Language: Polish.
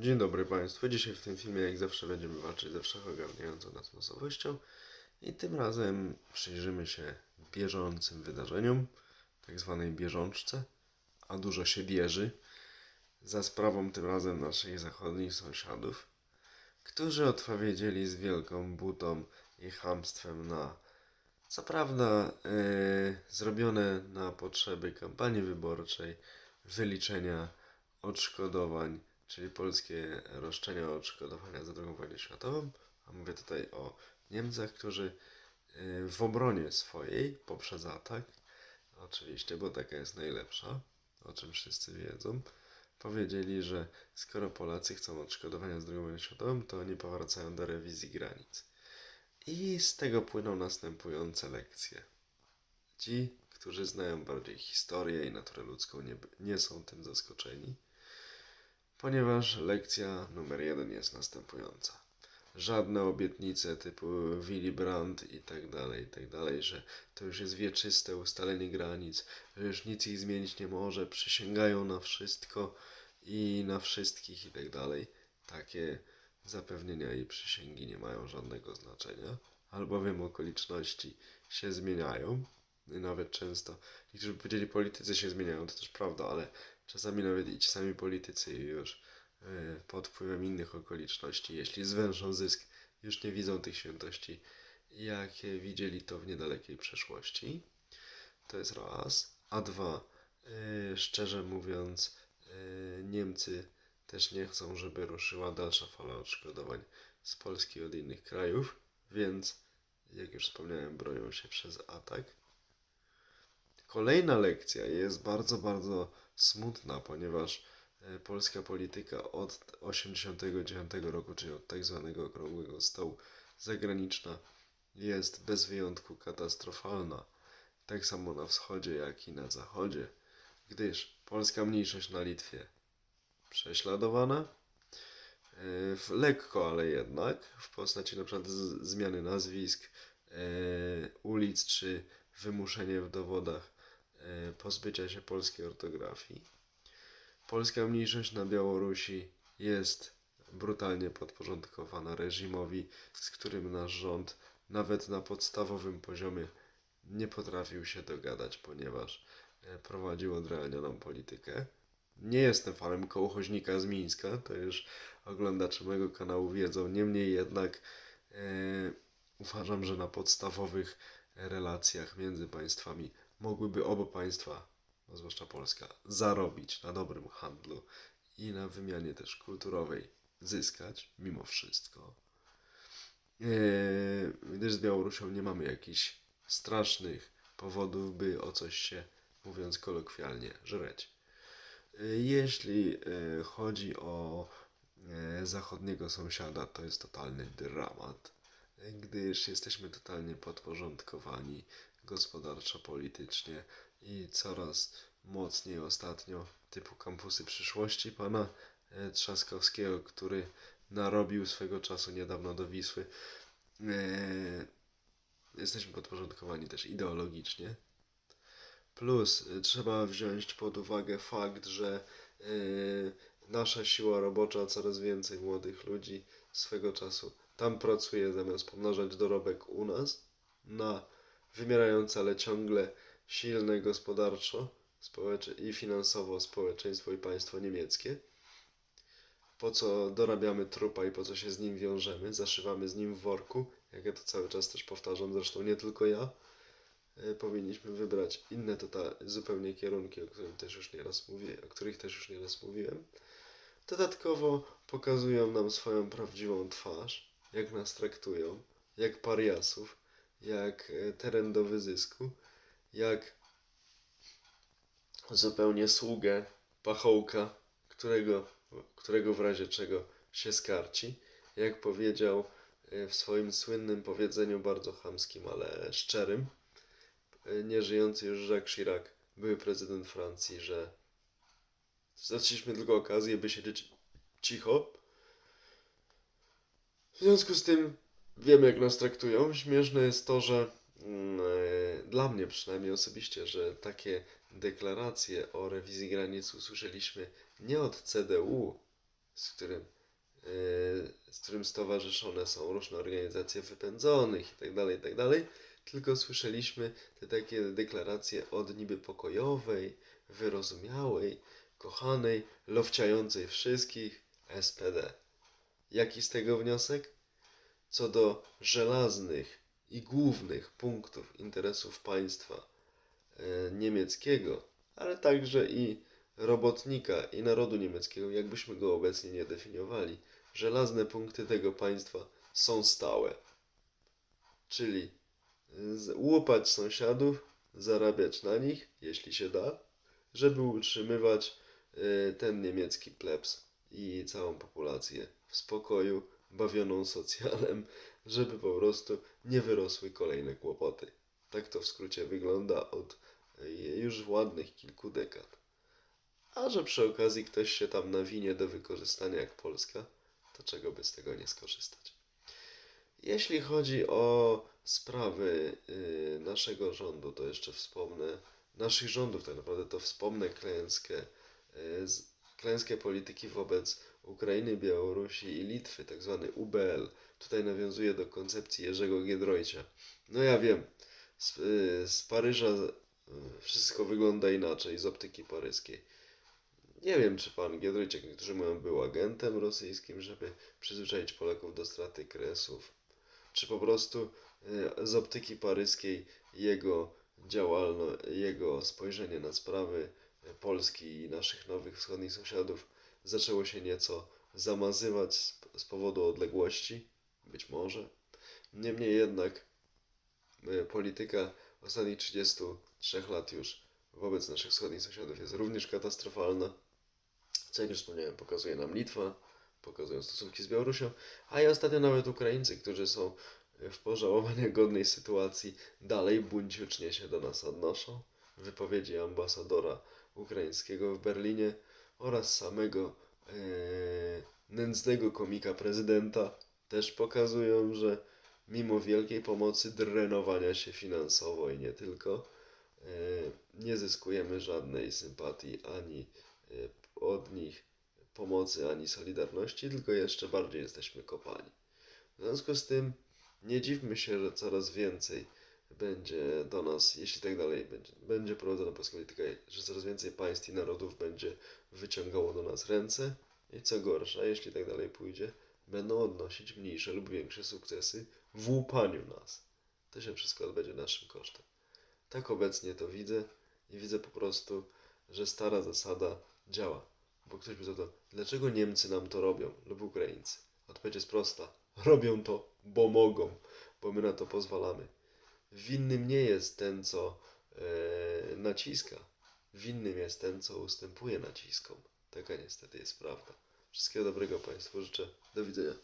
Dzień dobry Państwu. Dzisiaj w tym filmie, jak zawsze, będziemy walczyć ze wszechogarniającą nas losowością. I tym razem przyjrzymy się bieżącym wydarzeniom, tak zwanej bieżączce, a dużo się bieży, za sprawą tym razem naszych zachodnich sąsiadów, którzy odpowiedzieli z wielką butą i chamstwem na, co prawda, yy, zrobione na potrzeby kampanii wyborczej, wyliczenia odszkodowań, czyli polskie roszczenia o odszkodowania za II wojnę światową, a mówię tutaj o Niemcach, którzy y, w obronie swojej, poprzez atak, oczywiście, bo taka jest najlepsza, o czym wszyscy wiedzą, powiedzieli, że skoro Polacy chcą odszkodowania z II wojny światową, to oni powracają do rewizji granic. I z tego płyną następujące lekcje. Ci, którzy znają bardziej historię i naturę ludzką, nie, nie są tym zaskoczeni ponieważ lekcja numer jeden jest następująca. Żadne obietnice typu Willy Brandt i tak dalej, i tak dalej, że to już jest wieczyste ustalenie granic, że już nic ich zmienić nie może, przysięgają na wszystko i na wszystkich i tak dalej. Takie zapewnienia i przysięgi nie mają żadnego znaczenia, albowiem okoliczności się zmieniają. Nawet często, niektórzy by powiedzieli, politycy się zmieniają, to też prawda, ale czasami nawet i ci sami politycy już y, pod wpływem innych okoliczności, jeśli zwężą zysk, już nie widzą tych świętości, jakie widzieli to w niedalekiej przeszłości. To jest raz. A dwa, y, szczerze mówiąc, y, Niemcy też nie chcą, żeby ruszyła dalsza fala odszkodowań z Polski od innych krajów, więc, jak już wspomniałem, bronią się przez atak. Kolejna lekcja jest bardzo, bardzo smutna, ponieważ e, polska polityka od 1989 roku, czyli od tak zwanego okrągłego stołu zagraniczna, jest bez wyjątku katastrofalna. Tak samo na wschodzie, jak i na zachodzie, gdyż polska mniejszość na Litwie prześladowana, e, w lekko, ale jednak, w postaci z, zmiany nazwisk, e, ulic czy wymuszenie w dowodach pozbycia się polskiej ortografii. Polska mniejszość na Białorusi jest brutalnie podporządkowana reżimowi, z którym nasz rząd nawet na podstawowym poziomie nie potrafił się dogadać, ponieważ e, prowadził odrealnioną politykę. Nie jestem fanem kołchoźnika z Mińska, to już oglądacze mojego kanału wiedzą. Niemniej jednak e, uważam, że na podstawowych relacjach między państwami mogłyby oba państwa, a zwłaszcza Polska, zarobić na dobrym handlu i na wymianie też kulturowej zyskać mimo wszystko. Eee, gdyż z Białorusią nie mamy jakichś strasznych powodów, by o coś się, mówiąc kolokwialnie, żreć. Eee, Jeśli e, chodzi o zachodniego sąsiada, to jest totalny dramat, gdyż jesteśmy totalnie podporządkowani gospodarczo, politycznie i coraz mocniej ostatnio typu kampusy przyszłości pana e, Trzaskowskiego, który narobił swego czasu niedawno do Wisły. E, Jesteśmy podporządkowani też ideologicznie. Plus y, trzeba wziąć pod uwagę fakt, że nasza siła robocza, coraz więcej młodych ludzi swego czasu tam pracuje zamiast pomnażać dorobek u nas na wymierające, ale ciągle silne gospodarczo i finansowo społeczeństwo i państwo niemieckie. Po co dorabiamy trupa i po co się z nim wiążemy, zaszywamy z nim w worku, jak ja to cały czas też powtarzam, zresztą nie tylko ja e, powinniśmy wybrać inne total, zupełnie kierunki, o, którym też już nieraz mówię, o których też już nieraz mówiłem. Dodatkowo pokazują nam swoją prawdziwą twarz, jak nas traktują, jak pariasów, jak e, teren do wyzysku, jak zupełnie sługę, pachołka, którego, którego w razie czego się skarci. Jak powiedział e, w swoim słynnym powiedzeniu, bardzo chamskim, ale szczerym, e, nieżyjący już Jacques Chirac, były prezydent Francji, że zaczęliśmy tylko okazję, by siedzieć cicho. W związku z tym wiemy, jak nas traktują. Śmieszne jest to, że mm, e, dla mnie przynajmniej osobiście, że takie deklaracje o rewizji granic usłyszeliśmy nie od CDU, z którym, yy, z którym stowarzyszone są różne organizacje wypędzonych itd., itd., tylko słyszeliśmy te takie deklaracje od niby pokojowej, wyrozumiałej, kochanej, lowciającej wszystkich SPD. Jaki z tego wniosek? Co do żelaznych i głównych punktów interesów państwa e, niemieckiego, ale także i robotnika i narodu niemieckiego, jakbyśmy go obecnie nie definiowali, żelazne punkty tego państwa są stałe. Czyli z- łupać sąsiadów, zarabiać na nich, jeśli się da, żeby utrzymywać e, ten niemiecki plebs i całą populację w spokoju, bawioną socjalem, żeby po prostu nie wyrosły kolejne kłopoty. Tak to w skrócie wygląda od e, już ładnych kilku dekad. A że przy okazji ktoś się tam nawinie do wykorzystania jak Polska, to czego by z tego nie skorzystać. Jeśli chodzi o sprawy y, naszego rządu, to jeszcze wspomnę, naszych rządów tak naprawdę, to wspomnę klęskę, y, z, klęskę polityki wobec Ukrainy, Białorusi i Litwy, tak zwany UBL. Tutaj nawiązuję do koncepcji Jerzego Giedroycia. No ja wiem, z, z Paryża y, wszystko wygląda inaczej, z optyki paryskiej. Nie wiem, czy pan Giedroyć, jak niektórzy mówią, był agentem rosyjskim, żeby przyzwyczaić Polaków do straty kresów, czy po prostu y, z optyki paryskiej jego działalność, jego spojrzenie na sprawy Polski i naszych nowych wschodnich sąsiadów zaczęło się nieco zamazywać z, powodu odległości, być może. Niemniej jednak y, polityka ostatnich 33 lat już wobec naszych wschodnich sąsiadów jest również katastrofalna. Co jak już wspomniałem, pokazuje nam Litwa, pokazują stosunki z Białorusią, a i ostatnio nawet Ukraińcy, którzy są w pożałowania godnej sytuacji, dalej buńczucznie się do nas odnoszą. Wypowiedzi ambasadora ukraińskiego w Berlinie oraz samego e, nędznego komika prezydenta też pokazują, że mimo wielkiej pomocy, drenowania się finansowo i nie tylko, e, nie zyskujemy żadnej sympatii ani e, od nich pomocy, ani solidarności, tylko jeszcze bardziej jesteśmy kopani. W związku z tym nie dziwmy się, że coraz więcej będzie do nas, jeśli tak dalej będzie, będzie prowadzona polityka, że coraz więcej państw i narodów będzie wyciągało do nas ręce i co gorsza, jeśli tak dalej pójdzie, będą odnosić mniejsze lub większe sukcesy w łupaniu nas. To się wszystko odbędzie naszym kosztem. Tak obecnie to widzę i widzę po prostu, że stara zasada działa. Bo ktoś by zadał, dlaczego Niemcy nam to robią lub Ukraińcy? Odpowiedź jest prosta. Robią to, bo mogą, bo my na to pozwalamy. Winnym nie jest ten, co e, naciska. Winnym jest ten, co ustępuje naciskom. Taka niestety jest prawda. Wszystkiego dobrego Państwu życzę. Do widzenia.